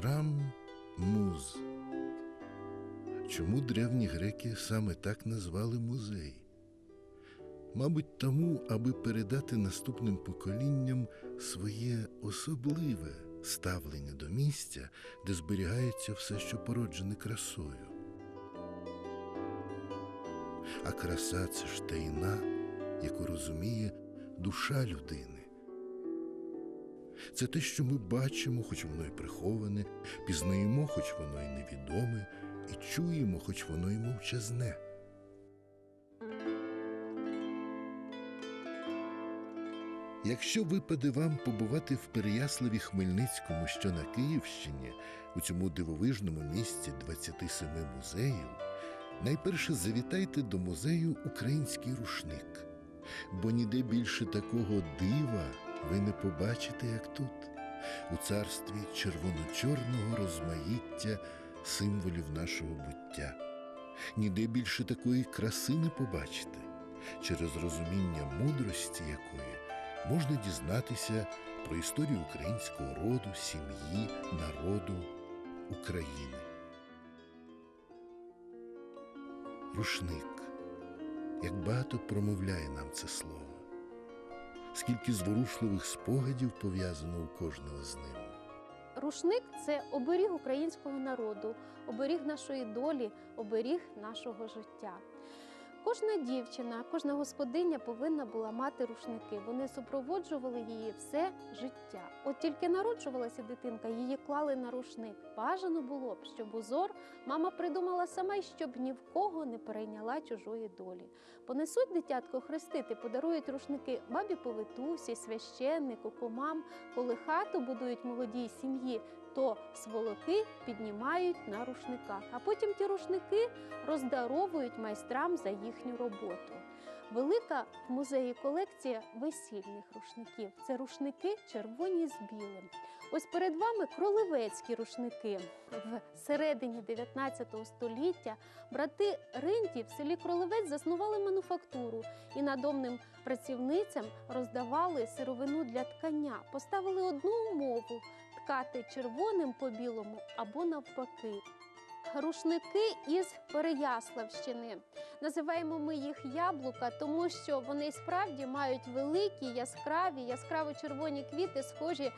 Храм муз. Чому древні греки саме так назвали музей? Мабуть, тому, аби передати наступним поколінням своє особливе ставлення до місця, де зберігається все, що породжене красою. А краса це ж таїна, яку розуміє душа людини. Це те, що ми бачимо, хоч воно й приховане, пізнаємо, хоч воно й невідоме, і чуємо, хоч воно й мовчазне. Якщо випаде вам побувати в Переяславі Хмельницькому, що на Київщині, у цьому дивовижному місці 27 музеїв, найперше завітайте до музею Український рушник, бо ніде більше такого дива ви не побачите, як тут, у царстві червоно-чорного розмаїття символів нашого буття. Ніде більше такої краси не побачите, через розуміння мудрості якої можна дізнатися про історію українського роду, сім'ї, народу, України. Рушник. Як багато промовляє нам це слово, скільки зворушливих спогадів пов'язано у кожного з ним. Рушник це оберіг українського народу, оберіг нашої долі, оберіг нашого життя. Кожна дівчина, кожна господиня повинна була мати рушники. Вони супроводжували її все життя. От тільки народжувалася дитинка, її клали на рушник. Бажано було б, щоб узор мама придумала сама, й щоб ні в кого не перейняла чужої долі. Понесуть дитятко хрестити, подарують рушники бабі повитусі, священнику, кумам, коли хату будують молодій сім'ї. То сволоки піднімають на рушниках, а потім ті рушники роздаровують майстрам за їхню роботу. Велика в музеї колекція весільних рушників. Це рушники червоні з білим. Ось перед вами кролевецькі рушники. В середині 19 століття брати Ринті в селі Кролевець заснували мануфактуру і надомним працівницям роздавали сировину для ткання. Поставили одну умову ткати червоним по білому або навпаки. Рушники із Переяславщини. Називаємо ми їх яблука, тому що вони справді мають великі, яскраві, яскраво червоні квіти, схожі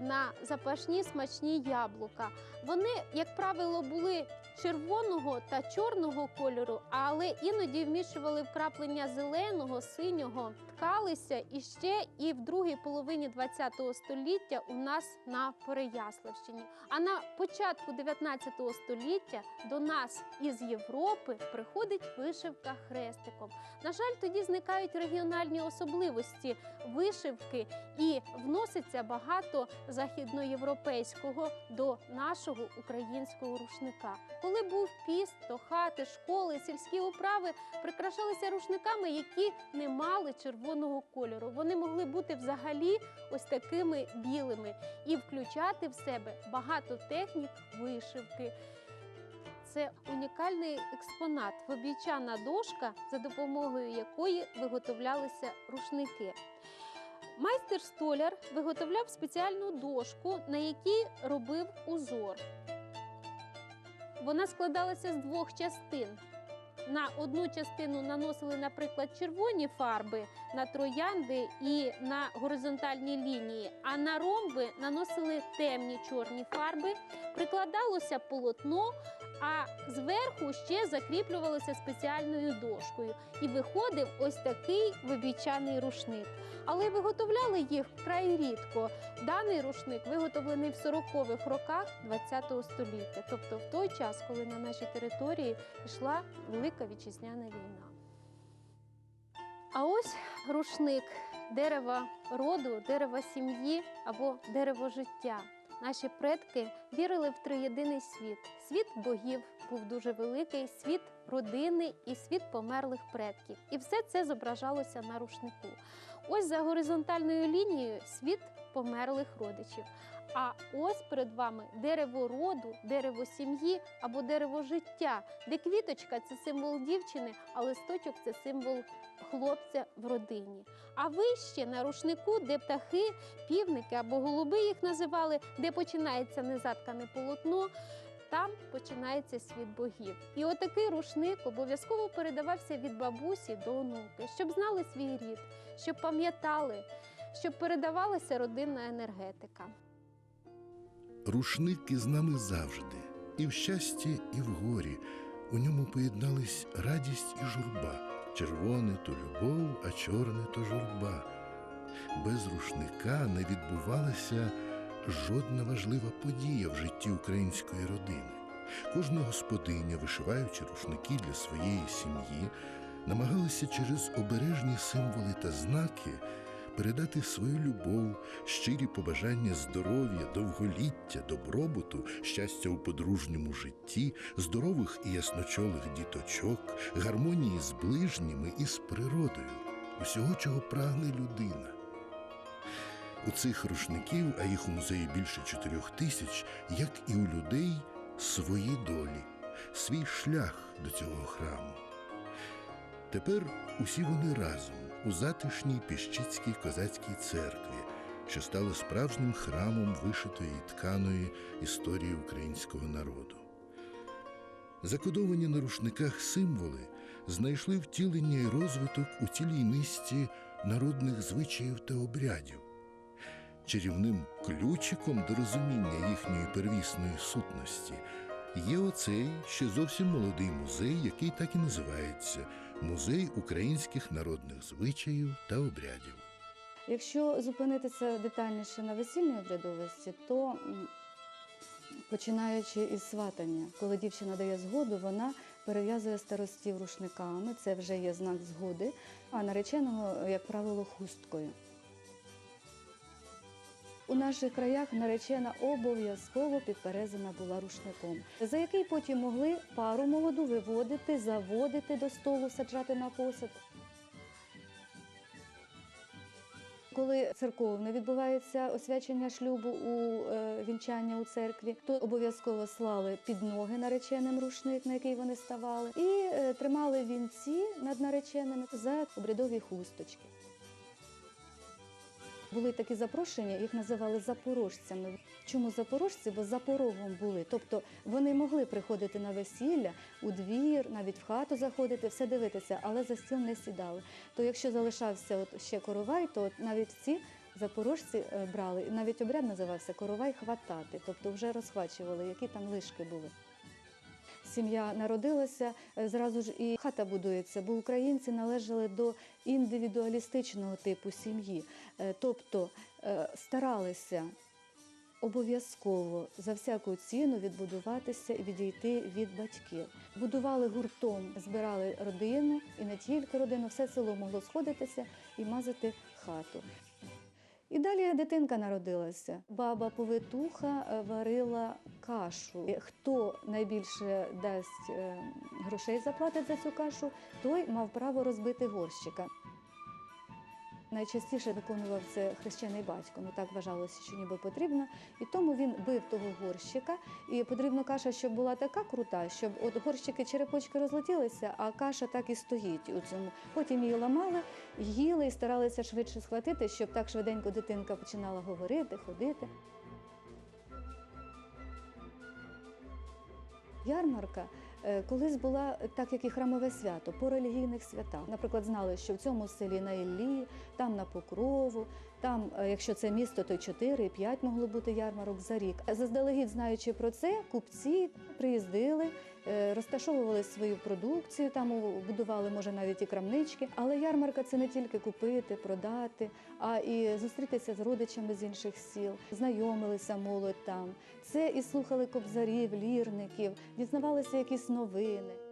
на запашні смачні яблука. Вони, як правило, були червоного та чорного кольору, але іноді вмішували вкраплення зеленого, синього, ткалися і ще і в другій половині ХХ століття у нас на Переяславщині. А на початку 19 століття до нас із Європи приходить вишивка хрестиком. На жаль, тоді зникають регіональні особливості вишивки і вноситься багато західноєвропейського до нашого українського рушника. Коли був піст, то хати, школи, сільські управи прикрашалися рушниками, які не мали червоного кольору. Вони могли бути взагалі ось такими білими і включати в себе багато технік вишивки. Це унікальний експонат, вибійчана дошка, за допомогою якої виготовлялися рушники. Майстер столяр виготовляв спеціальну дошку, на якій робив узор. Вона складалася з двох частин. На одну частину наносили, наприклад, червоні фарби на троянди і на горизонтальні лінії, а на ромби наносили темні чорні фарби, прикладалося полотно, а зверху ще закріплювалося спеціальною дошкою. І виходив ось такий вибійчаний рушник. Але виготовляли їх вкрай рідко. Даний рушник виготовлений в 40-х роках ХХ століття, тобто в той час, коли на нашій території йшла Велика Вітчизняна війна. А ось рушник дерева роду, дерева сім'ї або дерево життя. Наші предки вірили в триєдиний світ. Світ богів був дуже великий, світ родини і світ померлих предків. І все це зображалося на рушнику. Ось за горизонтальною лінією світ померлих родичів. А ось перед вами дерево роду, дерево сім'ї або дерево життя, де квіточка це символ дівчини, а листочок це символ хлопця в родині. А вище на рушнику, де птахи, півники або голуби їх називали, де починається незаткане полотно. Там починається світ богів. І отакий рушник обов'язково передавався від бабусі до онуки, щоб знали свій рід, щоб пам'ятали, щоб передавалася родинна енергетика. Рушник із нами завжди, і в щасті, і в горі. У ньому поєднались радість і журба. Червоне то любов, а чорне то журба. Без рушника не відбувалася жодна важлива подія в житті української родини. Кожна господиня, вишиваючи рушники для своєї сім'ї, намагалася через обережні символи та знаки передати свою любов, щирі побажання здоров'я, довголіття, добробуту, щастя у подружньому житті, здорових і ясночолих діточок, гармонії з ближніми і з природою, усього, чого прагне людина. У цих рушників, а їх у музеї більше чотирьох тисяч, як і у людей, свої долі, свій шлях до цього храму. Тепер усі вони разом у затишній піщицькій козацькій церкві, що стала справжнім храмом вишитої тканої історії українського народу. Закодовані на рушниках символи знайшли втілення і розвиток у цілій низці народних звичаїв та обрядів. Чарівним ключиком до розуміння їхньої первісної сутності є оцей ще зовсім молодий музей, який так і називається Музей українських народних звичаїв та обрядів. Якщо зупинитися детальніше на весільній обрядовості, то починаючи із сватання, коли дівчина дає згоду, вона перев'язує старостів рушниками, це вже є знак згоди, а нареченого, як правило, хусткою. У наших краях наречена обов'язково підперезана була рушником, за який потім могли пару молоду виводити, заводити до столу, саджати на посад. Коли церковне відбувається освячення шлюбу у е, вінчання у церкві, то обов'язково слали під ноги нареченим рушник, на який вони ставали, і е, тримали вінці над нареченими за обрядові хусточки. Були такі запрошення, їх називали запорожцями. Чому запорожці? Бо за порогом були. Тобто вони могли приходити на весілля у двір, навіть в хату заходити, все дивитися, але за стіл не сідали. То якщо залишався от ще коровай, то от навіть ці запорожці е, брали, навіть обряд називався коровай хватати, тобто вже розхвачували, які там лишки були. Сім'я народилася, е, зразу ж і хата будується, бо українці належали до індивідуалістичного типу сім'ї, Е, тобто е, старалися обов'язково за всяку ціну відбудуватися і відійти від батьків. Будували гуртом, збирали родину і не тільки родину, все село могло сходитися і мазати хату. І далі дитинка народилася. Баба повитуха е, варила кашу. Хто найбільше дасть е, грошей заплатить за цю кашу, той мав право розбити горщика. Найчастіше виконував це хрещений батько. Ну так вважалося, що ніби потрібно. І тому він бив того горщика. І потрібна каша, щоб була така крута, щоб от горщики черепочки розлетілися, а каша так і стоїть у цьому. Потім її ламали, їли і старалися швидше схватити, щоб так швиденько дитинка починала говорити, ходити. Ярмарка колись була так, як і храмове свято, по релігійних святах. Наприклад, знали, що в цьому селі на Іллі, там на Покрову, там, е, якщо це місто, то 4 і 5 могло бути ярмарок за рік. Заздалегідь знаючи про це, купці приїздили, е, розташовували свою продукцію, там будували, може, навіть і крамнички. Але ярмарка це не тільки купити, продати, а і зустрітися з родичами з інших сіл, знайомилися молодь там. Це і слухали кобзарів, лірників, дізнавалися якісь новини.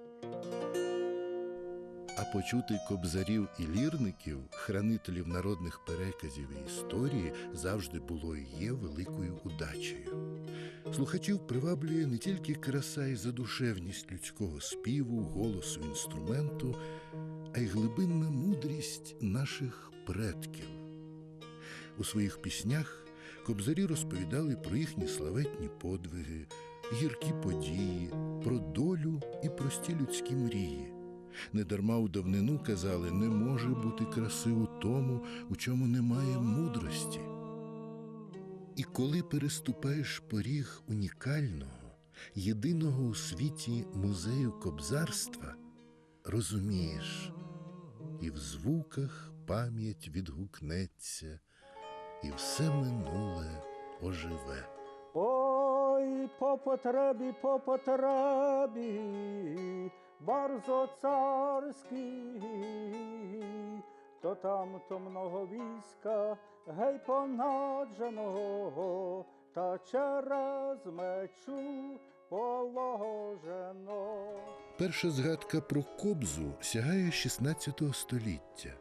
А почути кобзарів і лірників, хранителів народних переказів і історії, завжди було і є великою удачею. Слухачів приваблює не тільки краса і задушевність людського співу, голосу інструменту, а й глибинна мудрість наших предків. У своїх піснях Кобзарі розповідали про їхні славетні подвиги, гіркі події, про долю і прості людські мрії. Недарма у давнину казали, не може бути краси у тому, у чому немає мудрості. І коли переступаєш поріг унікального, єдиного у світі музею кобзарства, розумієш, і в звуках пам'ять відгукнеться, і все минуле оживе. Ой, по потребі, по потребі, bardzo царський, то там то много війська, гей понадженого, та через мечу положено. Перша згадка про кобзу сягає 16 століття,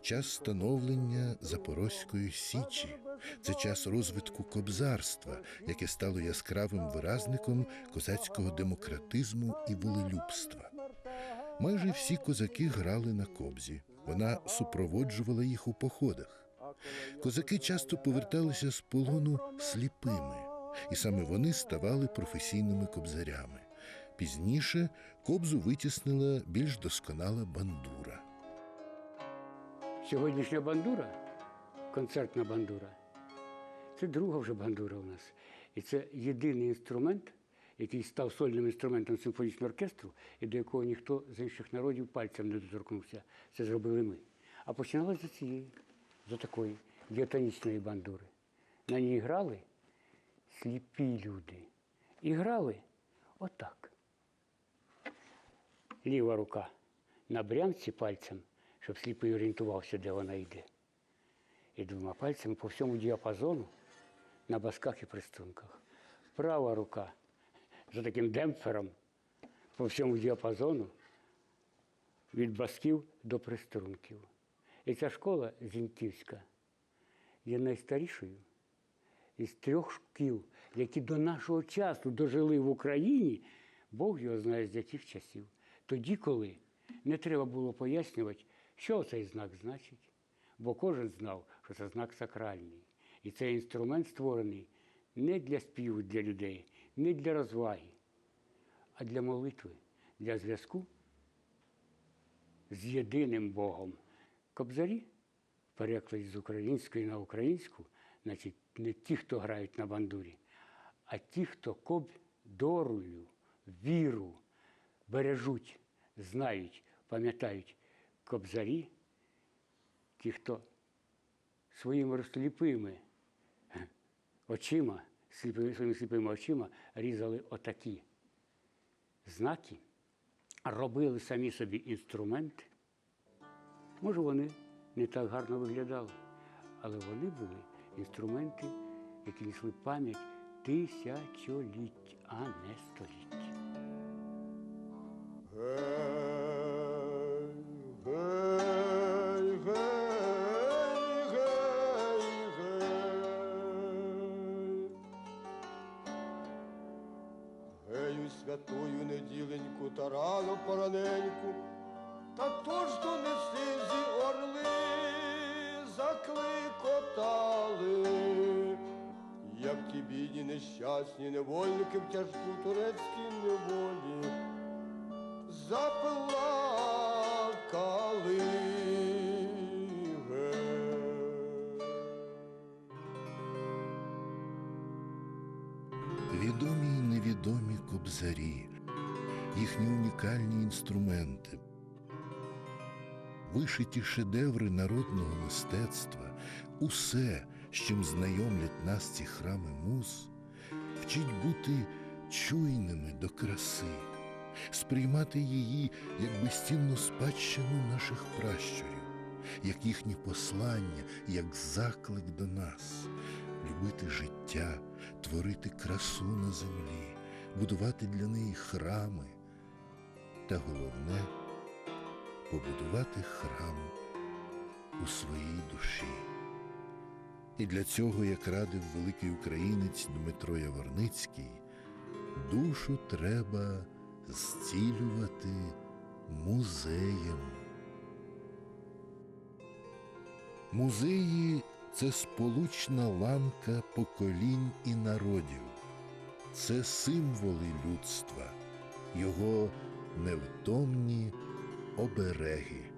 час становлення Запорозької Січі. Це час розвитку кобзарства, яке стало яскравим виразником козацького демократизму і волелюбства. Майже всі козаки грали на кобзі. Вона супроводжувала їх у походах. Козаки часто поверталися з полону сліпими, і саме вони ставали професійними кобзарями. Пізніше кобзу витіснила більш досконала бандура. Сьогоднішня бандура, концертна бандура, це друга вже бандура у нас. І це єдиний інструмент, який став сольним інструментом симфонічного оркестру, і до якого ніхто з інших народів пальцем не доторкнувся. Це зробили ми. А починалося з цієї, з такої діатонічної бандури. На ній грали сліпі люди. І грали отак. Ліва рука на брянці пальцем, щоб сліпий орієнтувався, де вона йде. І двома пальцями по всьому діапазону на басках і пристунках. Права рука за таким демпфером по всьому діапазону від басків до приструнків. І ця школа Зіньківська є найстарішою із трьох шкіл, які до нашого часу дожили в Україні, Бог його знає з яких часів. Тоді, коли не треба було пояснювати, що цей знак значить, бо кожен знав, що це знак сакральний. І цей інструмент створений не для співу для людей, не для розваги, а для молитви, для зв'язку з єдиним Богом. Кобзарі, перекладі з української на українську, значить, не ті, хто грають на бандурі, а ті, хто кобдорою, віру бережуть, знають, пам'ятають кобзарі, ті, хто своїми розсліпими очима, своїми сліпими очима різали отакі знаки, робили самі собі інструменти. Може, вони не так гарно виглядали, але вони були інструменти, які несли пам'ять тисячоліть, а не століть. Нещасні невольники в тяжку турецькій неволі заплакали. Відомі й невідомі кобзарі, їхні унікальні інструменти, вишиті шедеври народного мистецтва, усе, з чим знайомлять нас ці храми муз, вчить бути чуйними до краси, сприймати її як безцінну спадщину наших пращурів, як їхні послання, як заклик до нас, любити життя, творити красу на землі, будувати для неї храми, та головне побудувати храм у своїй душі. І для цього, як радив великий українець Дмитро Яворницький, душу треба зцілювати музеєм. Музеї це сполучна ланка поколінь і народів, це символи людства, його невтомні обереги.